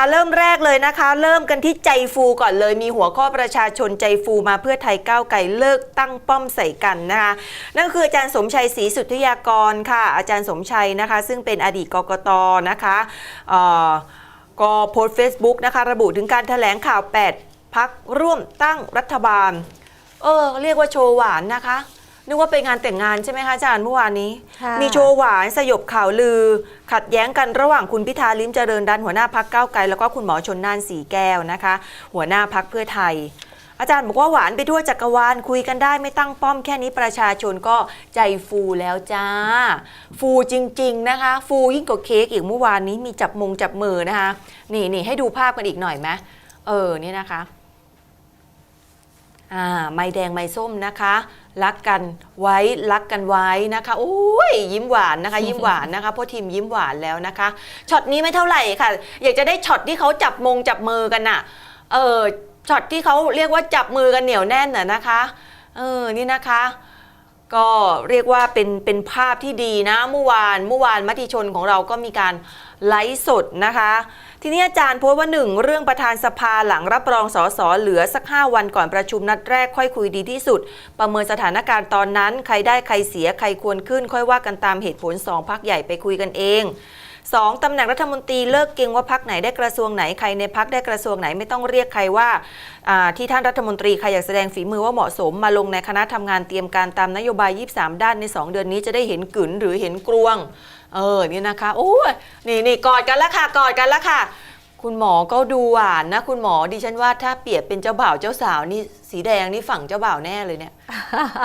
อะเริ่มแรกเลยนะคะ เริ่มกันที่ใจฟูก่อนเลยมีหัวข้อประชาชนใจฟูมาเพื่อไทยก้าวไกลเลิกตั้งป้อมใส่กันนะคะนั่นคืออาจารย์สมชัยศรีสุทธิยากรค่ะ อาจารย์สมชัยนะคะ ซึ่งเป็นอดีตกกตนะคะก็โพสต์ Facebook นะคะระบุถึงการแถลงข่าว 8พักร่วมตั้งรัฐบาล เออ เรียกว่าโชว์หวานนะคะ นึกว่าเป็นงานแต่งงานใช่ไหมคะอาจารย์เมื่อวานนี้ ค่ะมีโชว์หวานสยบข่าวลือ ขัดแย้งกันระหว่างคุณพิธาลิ้มเจริญดันหัวหน้าพักก้าวไกลแล้วก็คุณหมอชนน่านสีแก้วนะคะ หัวหน้าพักเพื่อไทย อาจารย์บอกว่าหวานไปทั่วจักรวาลคุยกันได้ไม่ตั้งป้อมแค่นี้ประชาชนก็ใจฟูแล้วจ้า ฟูจริง ๆนะคะ ฟูยิ่งกว่าเค้กอีกเมื่อวานนี้มีจับมงจับมือนะคะ นี่นี่ให้ดูภาพกันอีกหน่อยไหมเออนี่นะคะ อ่าไม้แดงไม้ส้มนะคะ รักกันไว้รักกันไว้นะคะโอ้ยยิ้มหวานนะคะ ยิ้มหวานนะคะพ่อทีมยิ้มหวานแล้วนะคะช็อตนี้ไม่เท่าไหร่ค่ะ อยากจะได้ช็อตที่เขาจับมงจับมือกันน่ะเออช็อตที่เขาเรียกว่าจับมือกันเหนียวแน่นน่ะนะคะเออนี่นะคะ ก็เรียกว่าเป็นเป็นภาพที่ดีนะเมื่อวานเมื่อวานมติชนของเราก็มีการไลฟ์สดนะคะ ทีนี้อาจารย์โพสต์ว่าหนึ่งเรื่องประธานสภาหลังรับรองสสเหลือสัก 5 วันก่อนประชุมนัดแรกค่อยคุยดีที่สุด ประเมินสถานการณ์ตอนนั้น ใครได้ใครเสียใครควรขึ้น ค่อยว่ากันตามเหตุผลสองพักใหญ่ไปคุยกันเอง สองตำแหน่งรัฐมนตรีเลิกเก่งว่าพักไหนได้กระทรวงไหนใครในพักได้กระทรวงไหนไม่ต้องเรียกใครว่าที่ท่านรัฐมนตรีใครอยากแสดงฝีมือว่าเหมาะสมมาลงในคณะทำงานเตรียมการตามนโยบาย 23 ด้านใน 2 เดือนนี้จะได้เห็นกลืนหรือเห็นกลวง เออนี่นะคะโอ้ยนี่นี่กอดกันแล้วค่ะกอดกันแล้วค่ะ คุณหมอก็ดูหวานนะ คุณหมอดิฉันว่าถ้าเปรียบเป็นเจ้าบ่าวเจ้าสาวนี่สีแดงนี่ฝั่งเจ้าบ่าวแน่เลยเนี่ย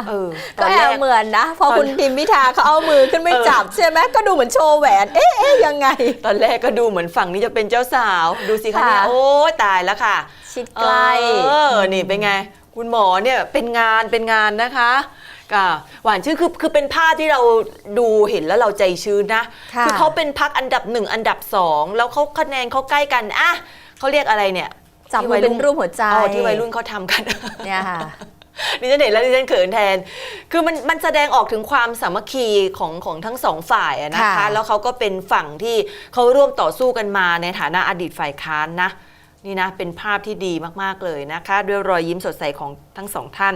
เออตก็อนแอแรบกเหมือนนะ พอตอนคุณทิมพิธาเขาเอามือขึ้นไม่เออ จับใช่ไหมก็ดูเหมือนโชว์แหวน เอ๊ะเอ๊ะยังไง ตอนแรกก็ดูเหมือนฝั่งนี้จะเป็นเจ้าสาว ดูสิคะเนี่ยค่ะ โอ้ยตายแล้วค่ะชิดใกล้ เออนี่เป็นไง คุณหมอเนี่ยเป็นงานเป็นงานนะคะ ก็หวานชื่อคือคือเป็นภาพที่เราดูเห็นแล้วเราใจชื้นนะค่ะ อเขาเป็นพักอันดับหนึ่งอันดับสองแล้วเขาคะแนนเขาใกล้กันอะเขาเรียกอะไรเนี่ยจับที่มือเป็นรูปหัวใจอ๋อที่วัยรุ่นเขาทำกัน เนี่ยค่ะ ดิฉันเห็นแล้วดิฉันเขินแทน คือมันมันแสดงออกถึงความสามัคคีของของทั้งสองฝ่ายอะนะคะ ค่ะ แล้วเขาก็เป็นฝั่งที่เขาร่วมต่อสู้กันมาในฐานะอดีตฝ่ายค้านนะ นี่นะเป็นภาพที่ดีมากๆเลยนะคะ ด้วยรอยยิ้มสดใสของทั้งสองท่าน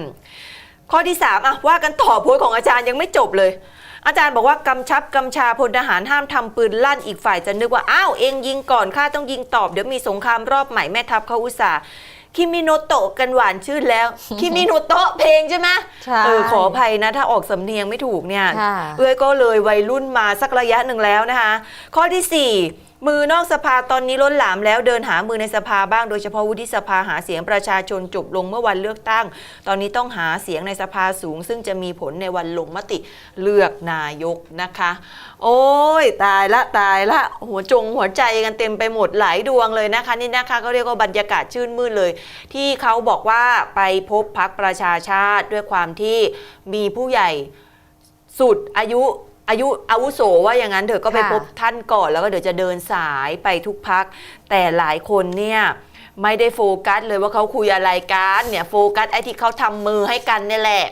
ข้อที่3อะว่ากันต่อโพสต์ของอาจารย์ยังไม่จบเลย อาจารย์บอกว่ากำชับกำชาพลทหารห้ามทำปืนลั่นอีกฝ่ายจะนึกว่า อ้าว เองยิงก่อนข้าต้องยิงตอบ เดี๋ยวมีสงครามรอบใหม่แม่ทัพเขาอุตส่าห์คิมิโนโตะกันหวานชื่นแล้ว คิมิโนโตะเพลงใช่ไหมใช่เออขออภัยนะ ถ้าออกสำเนียงไม่ถูกเนี่ยค่ะเอ้ยก็เลยวัยรุ่นมาสักระยะหนึ่งแล้วนะคะ ข้อที่4 มือนอกสภาตอนนี้ล้นหลามแล้วเดินหามือในสภาบ้างโดยเฉพาะวุฒิสภาหาเสียงประชาชนจบลงเมื่อวันเลือกตั้ง ตอนนี้ต้องหาเสียงในสภาสูง ซึ่งจะมีผลในวันลงมติเลือกนายกนะคะ โอ้ยตายละตายละหัวจงหัวใจกันเต็มไปหมดหลายดวงเลยนะคะ นี่นะคะก็เรียกว่าบรรยากาศชื่นมื่นเลย ที่เขาบอกว่าไปพบพักประชาชาติด้วยความที่มีผู้ใหญ่สุดอายุ อายุอาวุโสว่าอย่างนั้นเถอะก็ไปค่ะพบท่านก่อนแล้วก็เดี๋ยวจะเดินสายไปทุกพัก แต่หลายคนเนี่ยไม่ได้โฟกัสเลยว่าเขาคุยอะไรกันเนี่ยโฟกัสไอ้ที่เขาทำมือให้กันเนี่ยแหละ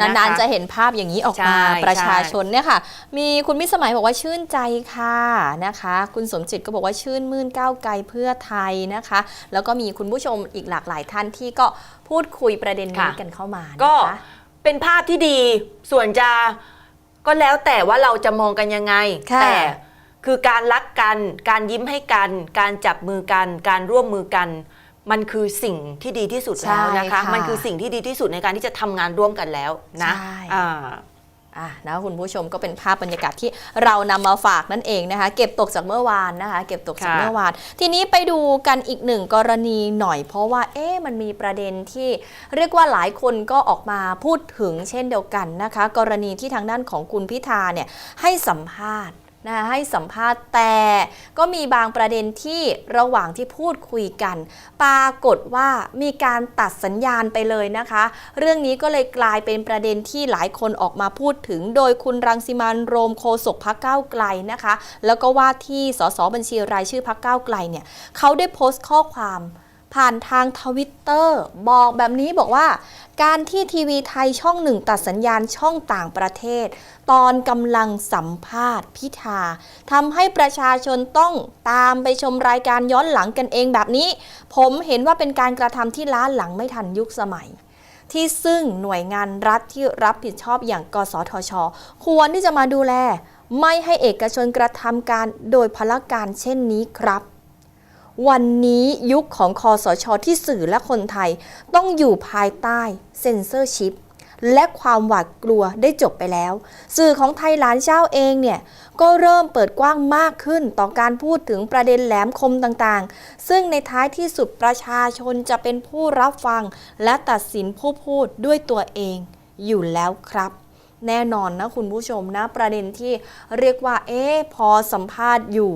นานๆคจะเห็นภาพอย่างนี้ออกมาใช่ประชาชนเนี่ยค่ะ มีคุณมิตรสมัยบอกว่าชื่นใจค่ะนะคะ คุณสมจิตก็บอกว่าชื่นมื่นก้าวไกลเพื่อไทยนะคะ แล้วก็มีคุณผู้ชมอีกหลากหลายท่านที่ก็พูดคุยประเด็นนี้ค่ะกันเข้ามาก็นะคะเป็นภาพที่ดีส่วนจะ ก็แล้วแต่ว่าเราจะมองกันยังไง ค่ะ แต่คือการรักกัน การยิ้มให้กัน การจับมือกัน การร่วมมือกัน มันคือสิ่งที่ดีที่สุดแล้วนะคะ ใช่ค่ะมันคือสิ่งที่ดีที่สุดในการที่จะทำงานร่วมกันแล้วนะใช่ อ่า อะนะคุณผู้ชมก็เป็นภาพบรรยากาศที่เรานำมาฝากนั่นเองนะคะ เก็บตกจากเมื่อวานนะคะ เก็บตกจากค่ะเมื่อวาน ทีนี้ไปดูกันอีกหนึ่งกรณีหน่อย เพราะว่าเอ๊ะมันมีประเด็นที่เรียกว่าหลายคนก็ออกมาพูดถึงเช่นเดียวกันนะคะ กรณีที่ทางด้านของคุณพิธาเนี่ยให้สัมภาษณ์ นะคะให้สัมภาษณ์แต่ก็มีบางประเด็นที่ระหว่างที่พูดคุยกัน ปรากฏว่ามีการตัดสัญญาณไปเลยนะคะ เรื่องนี้ก็เลยกลายเป็นประเด็นที่หลายคนออกมาพูดถึง โดยคุณรังสิมันโรมโคศกพักเก้าไกลนะคะ แล้วก็ว่าที่สสบัญชีรายชื่อพักเก้าไกลเนี่ยเขาได้โพสต์ข้อความ ผ่านทางทวิตเตอร์บอกแบบนี้บอกว่า การที่ทีวีไทยช่องหนึ่งตัดสัญญาณช่องต่างประเทศ ตอนกำลังสัมภาษณ์พิธาทำให้ประชาชนต้องตามไปชมรายการย้อนหลังกันเองแบบนี้ ผมเห็นว่าเป็นการกระทำที่ล้าหลังไม่ทันยุคสมัยที่ซึ่งหน่วยงานรัฐที่รับผิดชอบอย่างกสทช ควรที่จะมาดูแล ไม่ให้เอกชนกระทำการโดยพลการเช่นนี้ครับ วันนี้ยุคของคอสชที่สื่อและคนไทย ต้องอยู่ภายใต้เซ็นเซอร์ชิพและความหวาดกลัวได้จบไปแล้ว สื่อของไทยหลานเจ้าเองเนี่ย ก็เริ่มเปิดกว้างมากขึ้นต่อการพูดถึงประเด็นแหลมคมต่างๆ ซึ่งในท้ายที่สุดประชาชนจะเป็นผู้รับฟัง และตัดสินผู้พูดด้วยตัวเองอยู่แล้วครับ แน่นอนนะคุณผู้ชมนะประเด็นที่เรียกว่าเอ๊พอสัมภาษณ์อยู่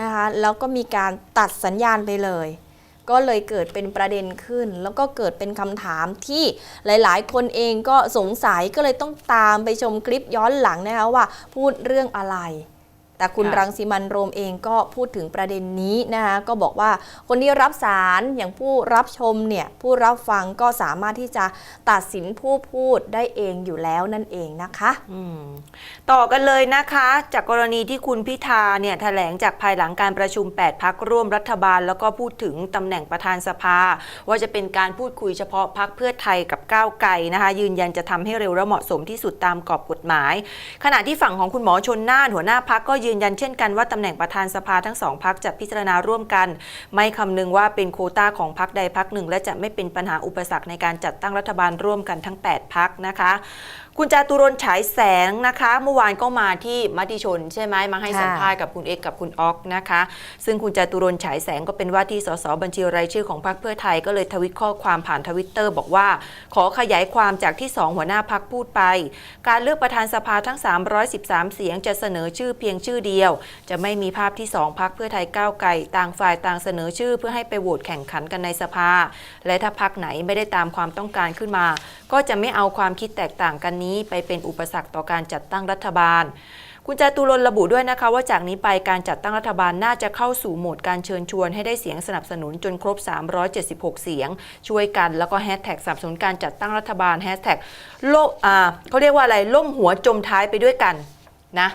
นะคะแล้วก็มีการตัดสัญญาณไปเลย ก็เลยเกิดเป็นประเด็นขึ้น แล้วก็เกิดเป็นคำถามที่หลาย ๆ คนเองก็สงสัยก็เลยต้องตามไปชมคลิปย้อนหลังนะคะว่าพูดเรื่องอะไร แต่คุณค่ะรังสิมันต์โรมเองก็พูดถึงประเด็นนี้นะคะก็บอกว่าคนที่รับสารอย่างผู้รับชมเนี่ยผู้รับฟังก็สามารถที่จะตัดสินผู้พูดได้เองอยู่แล้วนั่นเองนะคะอืมต่อกันเลยนะคะ จากกรณีที่คุณพิธาเนี่ยแถลงจากภายหลังการประชุม 8 พักร่วมรัฐบาล แล้วก็พูดถึงตำแหน่งประธานสภา ว่าจะเป็นการพูดคุยเฉพาะพักเพื่อไทยกับก้าวไกลนะคะ ยืนยันจะทำให้เร็วและเหมาะสมที่สุดตามกรอบกฎหมาย ขณะที่ฝั่งของคุณหมอชนน่านหัวหน้าพักก็ยืนยันเช่นกันว่าตำแหน่งประธานสภาทั้งสองพักจะพิจารณาร่วมกัน ไม่คำนึงว่าเป็นโควต้าของพักใดพักหนึ่ง และจะไม่เป็นปัญหาอุปสรรคในการจัดตั้งรัฐบาลร่วมกันทั้ง 8 พักนะคะคุณจาตุรนต์ฉายแสงนะคะ เมื่อวานก็มาที่มติชน ใช่ไหมมาให้ค่ะสัมภาษณ์กับคุณเอกกับคุณออกนะคะ ซึ่งคุณจาตุรนต์ฉายแสงก็เป็นว่าที่สสบัญชีรายชื่อของพรรคเพื่อไทยก็เลยทวิตข้อความผ่านทวิตเตอร์บอกว่า ขอขยายความจากที่ 2 หัวหน้าพักพูดไป การเลือกประธานสภาทั้ง 313 เสียงจะเสนอชื่อเพียงชื่อเดียว จะไม่มีภาพที่ 2พักเพื่อไทยก้าวไกลต่างฝ่ายต่างเสนอชื่อ เพื่อให้ไปโหวตแข่งขันกันในสภา และถ้าพักไหนไม่ได้ตามความต้องการขึ้นมา ก็จะไม่เอาความคิดแตกต่างกันนี้ไปเป็นอุปสรรคต่อการจัดตั้งรัฐบาล คุณจาตุรนต์ระบุด้วยนะคะ ว่าจากนี้ไปการจัดตั้งรัฐบาลน่าจะเข้าสู่โหมดการเชิญชวนให้ได้เสียงสนับสนุนจนครบ 376 เสียง ช่วยกันแล้วก็แฮชแท็กสนับสนุนการจัดตั้งรัฐบาลแฮชแท็กโลกอ่าเขาเรียกว่าอะไรล่มหัวจมท้ายไปด้วยกันนะ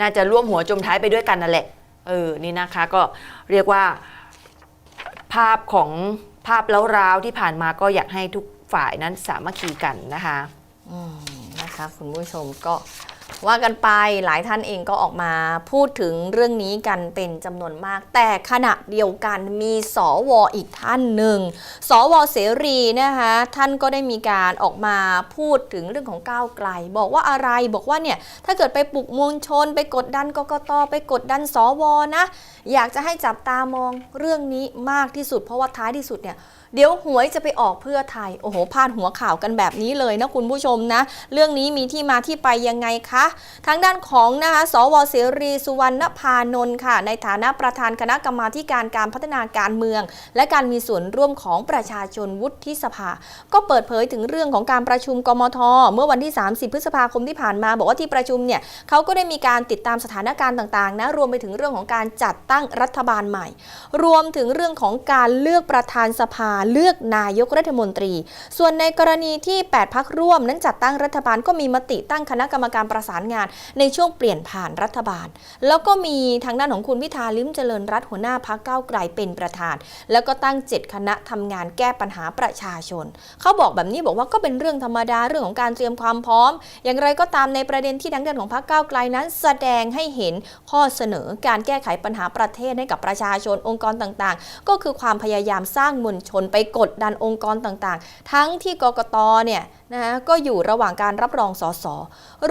น่าจะร่วมหัวจมท้ายไปด้วยกันนั่นแหละเออนี่นะคะก็เรียกว่าภาพของภาพแล้วร้าวที่ผ่านมาก็อยากให้ทุกฝ่ายนั้นสามัคคีกันนะคะอื นะคะคุณผู้ชมก็ว่ากันไปหลายท่านเองก็ออกมาพูดถึงเรื่องนี้กันเป็นจำนวนมาก แต่ขณะเดียวกันมีสวอีกท่านหนึ่งสวอเสรีนะคะท่านก็ได้มีการออกมาพูดถึงเรื่องของก้าวไกล บอกว่าอะไรบอกว่าเนี่ยถ้าเกิดไปปลุกมวลชน ไปกดดันกกตไปกดดันสวอนะ อยากจะให้จับตามองเรื่องนี้มากที่สุด เพราะว่าท้ายที่สุดเนี่ย เดี๋ยวหวยจะไปออกเพื่อไทย โอ้โหพาดหัวข่าวกันแบบนี้เลยนะคุณผู้ชมนะ เรื่องนี้มีที่มาที่ไปยังไงคะ ทางด้านของนะคะสวเสรีสุวรรณพานนท์ค่ะ ในฐานะประธานคณะกรรมาการการพัฒนาการเมือง และการมีส่วนร่วมของประชาชนวุฒิสภา ก็เปิดเผยถึงเรื่องของการประชุมกมท เมื่อวันที่ 30 พฤษภาคมที่ผ่านมา บอกว่าที่ประชุมเนี่ยเขาก็ได้มีการติดตามสถานการณ์ต่างๆนะรวมไปถึงเรื่องของการจัดตั้งรัฐบาลใหม่ รวมถึงเรื่องของการเลือกประธานสภาเลือกนายกรัฐมนตรี ส่วนในกรณีที่ 8 พักร่วม นั้นจัดตั้งรัฐบาลก็มีมติตั้งคณะกรรมการประสานงาน ในช่วงเปลี่ยนผ่านรัฐบาล แล้วก็มีทางด้านของคุณพิธาลิ้มเจริญรัตน์หัวหน้าพักเก้าไกลเป็นประธาน แล้วก็ตั้ง 7 คณะทำงานแก้ปัญหาประชาชน เขาบอกแบบนี้บอกว่าก็เป็นเรื่องธรรมดาเรื่องของการเตรียมความพร้อม อย่างไรก็ตามในประเด็นที่ทางด้านของพรรคก้าไกลนั้น แสดงให้เห็นข้อเสนอการแก้ไขปัญหาประเทศให้กับประชาชนองค์กรต่างๆ ก็คือความพยายามสร้างมวลชนไปกดดันองค์กรต่างๆ ทั้งที่กกตเนี่ย นะก็อยู่ระหว่างการรับรองสส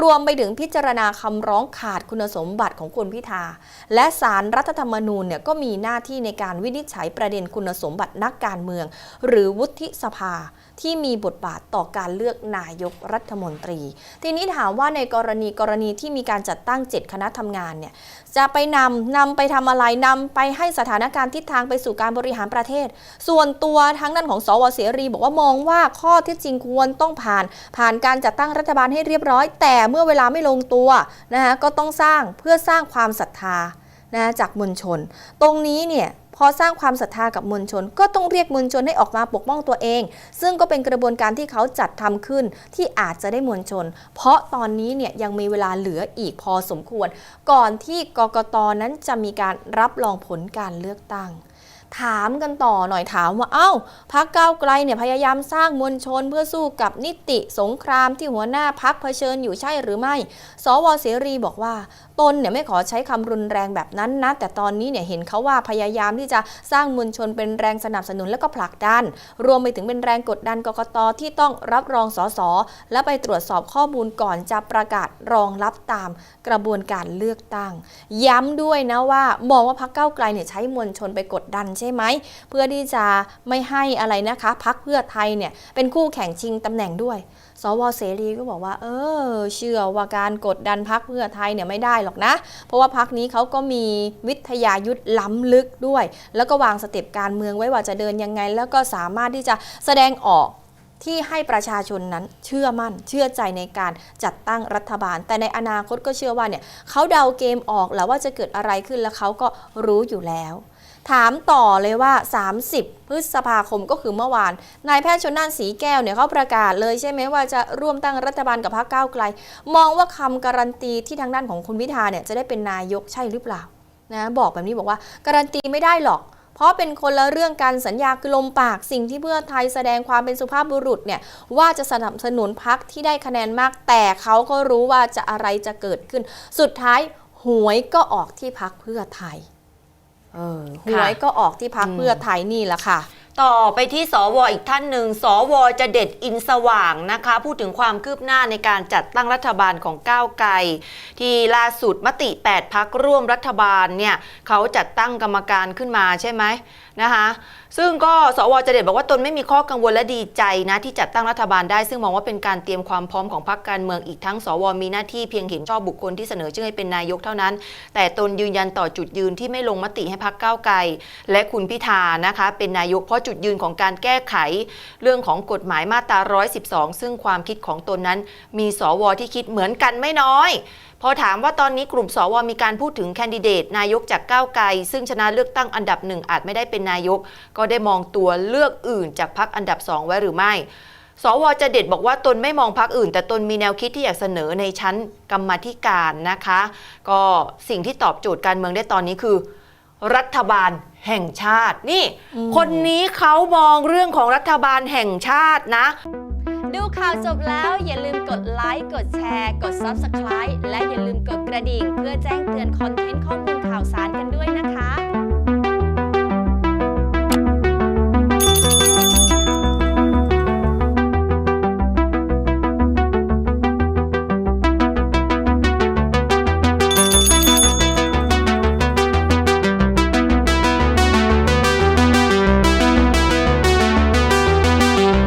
รวมไปถึงพิจารณาคำร้องขาดคุณสมบัติของคุณพิธา และสารรัฐธรรมนูญเนี่ยก็มีหน้าที่ในการวินิจฉัยประเด็นคุณสมบัตินักการเมือง หรือวุฒิสภาที่มีบทบาทต่อการเลือกนายกรัฐมนตรี ทีนี้ถามว่าในกรณีกรณีที่มีการจัดตั้ง 7 คณะทำงานเนี่ยจะไปนำนำไปทำอะไรนำไปให้สถานการณ์ทิศทางไปสู่การบริหารประเทศ ส่วนตัวทางด้านของสวเสรี บอกว่ามองว่าข้อท็จจริงควรต้องผ่าน ผ่านการจัดตั้งรัฐบาลให้เรียบร้อย แต่เมื่อเวลาไม่ลงตัวนะคะก็ต้องสร้างเพื่อสร้างความศรัทธานะจากมวลชน ตรงนี้เนี่ยพอสร้างความศรัทธากับมวลชน ก็ต้องเรียกมวลชนให้ออกมาปกป้องตัวเอง ซึ่งก็เป็นกระบวนการที่เขาจัดทำขึ้นที่อาจจะได้มวลชน เพราะตอนนี้เนี่ยยังมีเวลาเหลืออีกพอสมควร ก่อนที่กกตนั้นจะมีการรับรองผลการเลือกตั้ง ถามกันต่อหน่อยถามว่าเอ้าพักก้าวไกลเนี่ยพยายามสร้างมวลชนเพื่อสู้กับนิติสงครามที่หัวหน้าพักเผชิญอยู่ใช่หรือไม่ สวเสรีบอกว่า ตนเนี่ยไม่ขอใช้คำรุนแรงแบบนั้นนะแต่ตอนนี้เนี่ยเห็นเขาว่าพยายามที่จะสร้างมวลชนเป็นแรงสนับสนุนและก็ผลักดัน รวมไปถึงเป็นแรงกดดันกกตที่ต้องรับรองสสและไปตรวจสอบข้อมูลก่อนจะประกาศรองรับตามกระบวนการเลือกตั้ง ย้ำด้วยนะว่ามองว่าพักเก้าไกลเนี่ยใช้มวลชนไปกดดันใช่ไหมเพื่อที่จะไม่ให้อะไรนะคะพักเพื่อไทยเนี่ยเป็นคู่แข่งชิงตำแหน่งด้วย สวเสรีก็บอกว่า เออ เชื่อว่าการกดดันพักเพื่อไทยเนี่ยไม่ได้หรอกนะ เพราะว่าพักนี้เขาก็มีวิทยายุทธล้ำลึกด้วย แล้วก็วางสเต็ปการเมืองไว้ว่าจะเดินยังไง แล้วก็สามารถที่จะแสดงออกที่ให้ประชาชนนั้นเชื่อมั่น เชื่อใจในการจัดตั้งรัฐบาล แต่ในอนาคตก็เชื่อว่าเนี่ยเขาเดาเกมออกแล้วว่าจะเกิดอะไรขึ้นแล้วเขาก็รู้อยู่แล้ว ถามต่อเลยว่า 30 พฤษภาคมก็คือเมื่อวาน นายแพทย์ชนน่านสีแก้วเนี่ยเขาประกาศเลยใช่ไหมว่าจะร่วมตั้งรัฐบาลกับพรรคก้าวไกล มองว่าคำการันตีที่ทางด้านของคุณพิธาเนี่ยจะได้เป็นนายกใช่หรือเปล่านะบอกแบบนี้บอกว่าการันตีไม่ได้หรอกเพราะเป็นคนละเรื่องการสัญญาคือลมปากสิ่งที่เพื่อไทยแสดงความเป็นสุภาพบุรุษเนี่ยว่าจะสนับสนุนพักที่ได้คะแนนมาก แต่เขาก็รู้ว่าจะอะไรจะเกิดขึ้น สุดท้ายหวยก็ออกที่พักเพื่อไทย เออหวยก็ออกที่พักอืมเพื่อไทยนี่แหละค่ะ ต่อไปที่สวอีกท่านหนึ่ง สวจะเด็ดอินสว่างนะคะ พูดถึงความคืบหน้าในการจัดตั้งรัฐบาลของก้าวไกล ที่ล่าสุดมติ 8 พักร่วมรัฐบาลเนี่ยเขาจัดตั้งกรรมการขึ้นมาใช่ไหม นะคะซึ่งก็สวจะเด็ดบอกว่าตนไม่มีข้อกังวลและดีใจนะที่จัดตั้งรัฐบาลได้ ซึ่งมองว่าเป็นการเตรียมความพร้อมของพรรคการเมืองอีกทั้งสวมีหน้าที่เพียงเห็นชอบบุคคลที่เสนอชื่อให้เป็นนายกเท่านั้น แต่ตนยืนยันต่อจุดยืนที่ไม่ลงมติให้พรรคก้าวไกล และคุณพิธานะคะเป็นนายกเพราะจุดยืนของการแก้ไข เรื่องของกฎหมายมาตรา 112 ซึ่งความคิดของตนนั้น มีสวที่คิดเหมือนกันไม่น้อย พอถามว่าตอนนี้กลุ่มสวมีการพูดถึงแคนดิเดตนายกจากก้าวไกล ซึ่งชนะเลือกตั้งอันดับหนึ่งอาจไม่ได้เป็นนายก ก็ได้มองตัวเลือกอื่นจากพักอันดับสองไว้หรือไม่สวจะเด็ดบอกว่าตนไม่มองพักอื่น แต่ตนมีแนวคิดที่อยากเสนอในชั้นกรรมาธิการนะคะ ก็สิ่งที่ตอบโจทย์การเมืองได้ตอนนี้คือ รัฐบาลแห่งชาติ นี่อืมคนนี้เขามองเรื่องของรัฐบาลแห่งชาตินะ ดูข่าวจบแล้วอย่าลืมกดไลค์ กดแชร์ กด Subscribe และอย่าลืมกดกระดิ่ง เพื่อแจ้งเตือนคอนเทนต์ข้อมูลข่าวสารกันด้วยนะคะ